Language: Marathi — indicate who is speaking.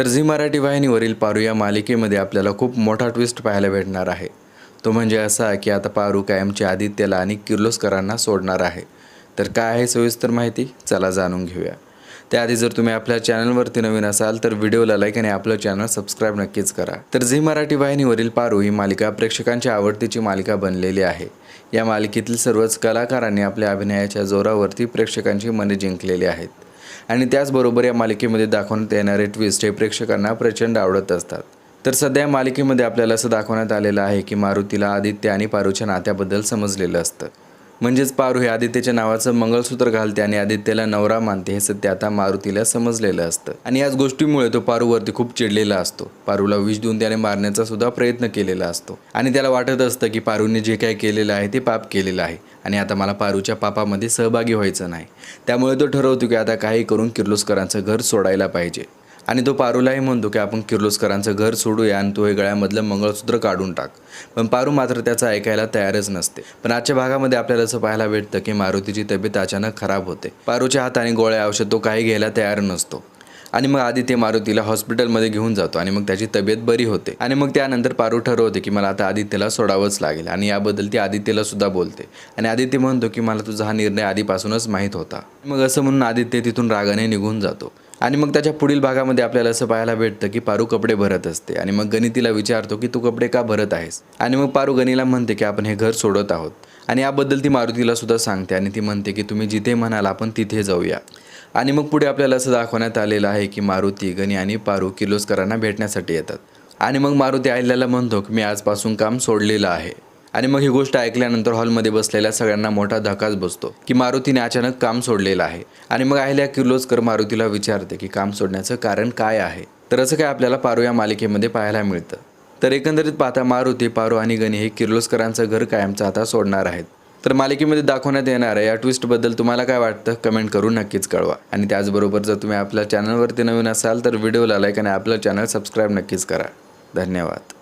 Speaker 1: तर झी मराठी वाहिनीवरील पारू या मालिकेमध्ये आपल्याला खूप मोठा ट्विस्ट पाहायला भेटणार आहे. तो म्हणजे असा की आता पारू कायमचे आदित्यला आणि किर्लोस्करांना सोडणार आहे. तर काय आहे सविस्तर माहिती? चला जाणून घेऊया. त्याआधी जर तुम्ही आपल्या चॅनलवरती नवीन असाल तर व्हिडिओला लाईक आणि आपलं चॅनल सबस्क्राईब नक्कीच करा. तर झी मराठी वाहिनीवरील पारू ही मालिका प्रेक्षकांच्या आवडतीची मालिका बनलेली आहे. या मालिकेतील सर्वच कलाकारांनी आपल्या अभिनयाच्या जोरावरती प्रेक्षकांची मने जिंकलेली आहेत. आणि त्याचबरोबर या मालिकेमध्ये दाखवण्यात येणारे ट्विस्ट हे प्रेक्षकांना प्रचंड आवडत असतात. तर सध्या मालिकेमध्ये आपल्याला असं दाखवण्यात आलेलं आहे की मारुतीला आदित्य आणि पारूच्या नात्याबद्दल समजलेलं असतं. म्हणजेच पारू हे आदित्यच्या नावाचं मंगळसूत्र घालते आणि आदित्यला नवरा मानते हे सत्य आता मारुतीला समजलेलं असतं. आणि याच गोष्टीमुळे तो पारूवरती खूप चिडलेला असतो. पारूला विष देऊन त्याने मारण्याचा सुद्धा प्रयत्न केलेला असतो. आणि त्याला वाटत असतं की पारूने जे काही केलेलं आहे ते पाप केलेलं आहे. आणि आता मला पारूच्या पापामध्ये सहभागी व्हायचं नाही. त्यामुळे तो ठरवतो की आता काही करून किर्लोस्करांचं घर सोडायला पाहिजे. आणि तो पारूलाही म्हणतो की आपण किर्लोस्करांचं घर सोडूया आणि तो हे गळ्यामधलं मंगळसूत्र काढून टाक. पण पारू मात्र त्याचं ऐकायला तयारच नसते. पण आजच्या भागामध्ये आपल्याला असं पाहायला भेटतं की मारुतीची तब्येत अचानक खराब होते. पारूच्या हाताने गोळ्या औषध तो काही घ्यायला तयार नसतो. आणि मग आधी ते मारुतीला हॉस्पिटलमध्ये घेऊन जातो आणि मग त्याची तब्येत बरी होते. आणि मग त्यानंतर पारू ठरवते की मला आता आदित्यला सोडावंच लागेल आणि याबद्दल ती आदित्यला सुद्धा बोलते. आणि आदित्य म्हणतो की मला तुझा हा निर्णय आधीपासूनच माहीत होता. मग असं म्हणून आदित्य तिथून रागाने निघून जातो. आणि मग त्याच्या पुढील भागामध्ये आपल्याला असं पाहायला भेटतं की पारू कपडे भरत असते. आणि मग गणी तिला विचारतो की तू कपडे का भरत आहेस? आणि मग पारू गणीला म्हणते की आपण हे घर सोडत आहोत. आणि याबद्दल ती मारुतीला सुद्धा सांगते आणि ती म्हणते की तुम्ही जिथे म्हणाल आपण तिथे जाऊया. आणि मग पुढे आपल्याला असं दाखवण्यात आलेलं आहे की मारुती गणी आणि पारू किर्लोस्करांना भेटण्यासाठी येतात. आणि मग मारुती अहिल्याला म्हणतो की मी आजपासून काम सोडलेलं आहे. आणि मग ही गोष्ट ऐकल्यानंतर हॉलमध्ये बसलेल्या सगळ्यांना मोठा धक्काच बसतो की मारुतीने अचानक काम सोडलेलं आहे. आणि मग अहिल्या किर्लोस्कर मारुतीला विचारते की काम सोडण्याचं कारण काय आहे? तर असं काय आपल्याला पारू या मालिकेमध्ये पाहायला मिळतं. तर एकंदरीत पाहता मारुती पारू आणि गणी हे किर्लोस्करांचं घर कायमचं आता सोडणार आहेत. तर मालिकेमध्ये दाखवण्यात येणाऱ्या या ट्विस्टबद्दल तुम्हाला काय वाटतं? कमेंट करून नक्कीच कळवा. आणि त्याचबरोबर जर तुम्ही आपल्या चॅनलवरती नवीन असाल तर व्हिडिओला लाईक आणि आपलं चॅनल सबस्क्राईब नक्कीच करा. धन्यवाद.